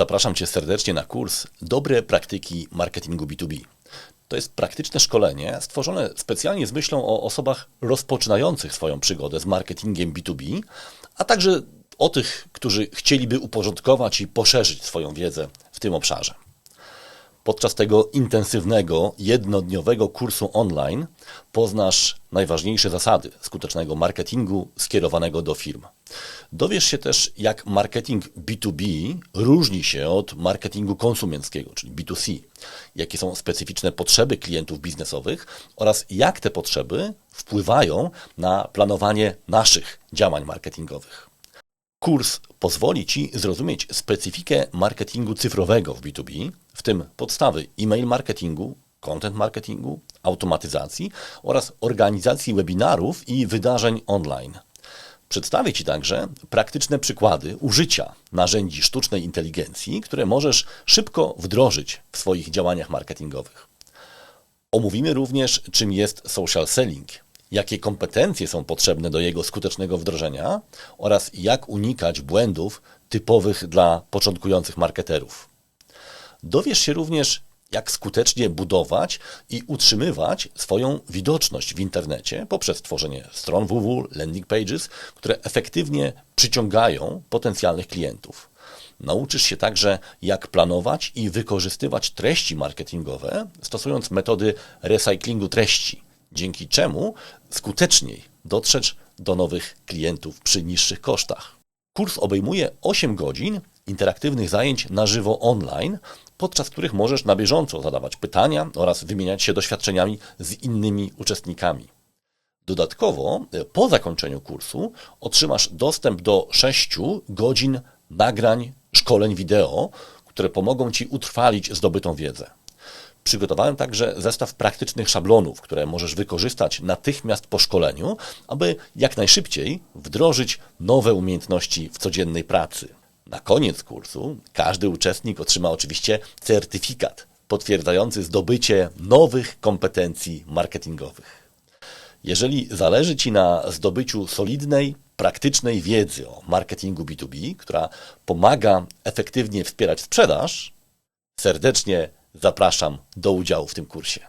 Zapraszam Cię serdecznie na kurs Dobre praktyki marketingu B2B. To jest praktyczne szkolenie stworzone specjalnie z myślą o osobach rozpoczynających swoją przygodę z marketingiem B2B, a także o tych, którzy chcieliby uporządkować i poszerzyć swoją wiedzę w tym obszarze. Podczas tego intensywnego, jednodniowego kursu online poznasz najważniejsze zasady skutecznego marketingu skierowanego do firm. Dowiesz się też, jak marketing B2B różni się od marketingu konsumenckiego, czyli B2C, jakie są specyficzne potrzeby klientów biznesowych oraz jak te potrzeby wpływają na planowanie naszych działań marketingowych. Kurs pozwoli Ci zrozumieć specyfikę marketingu cyfrowego w B2B, w tym podstawy e-mail marketingu, content marketingu, automatyzacji oraz organizacji webinarów i wydarzeń online. Przedstawię Ci także praktyczne przykłady użycia narzędzi sztucznej inteligencji, które możesz szybko wdrożyć w swoich działaniach marketingowych. Omówimy również, czym jest social selling, jakie kompetencje są potrzebne do jego skutecznego wdrożenia oraz jak unikać błędów typowych dla początkujących marketerów. Dowiesz się również, jak skutecznie budować i utrzymywać swoją widoczność w internecie poprzez tworzenie stron www, landing pages, które efektywnie przyciągają potencjalnych klientów. Nauczysz się także, jak planować i wykorzystywać treści marketingowe, stosując metody recyklingu treści, dzięki czemu skuteczniej dotrzeć do nowych klientów przy niższych kosztach. Kurs obejmuje 8 godzin interaktywnych zajęć na żywo online, podczas których możesz na bieżąco zadawać pytania oraz wymieniać się doświadczeniami z innymi uczestnikami. Dodatkowo, po zakończeniu kursu otrzymasz dostęp do 6 godzin nagrań szkoleń wideo, które pomogą Ci utrwalić zdobytą wiedzę. Przygotowałem także zestaw praktycznych szablonów, które możesz wykorzystać natychmiast po szkoleniu, aby jak najszybciej wdrożyć nowe umiejętności w codziennej pracy. Na koniec kursu każdy uczestnik otrzyma oczywiście certyfikat potwierdzający zdobycie nowych kompetencji marketingowych. Jeżeli zależy Ci na zdobyciu solidnej, praktycznej wiedzy o marketingu B2B, która pomaga efektywnie wspierać sprzedaż, serdecznie zapraszam do udziału w tym kursie.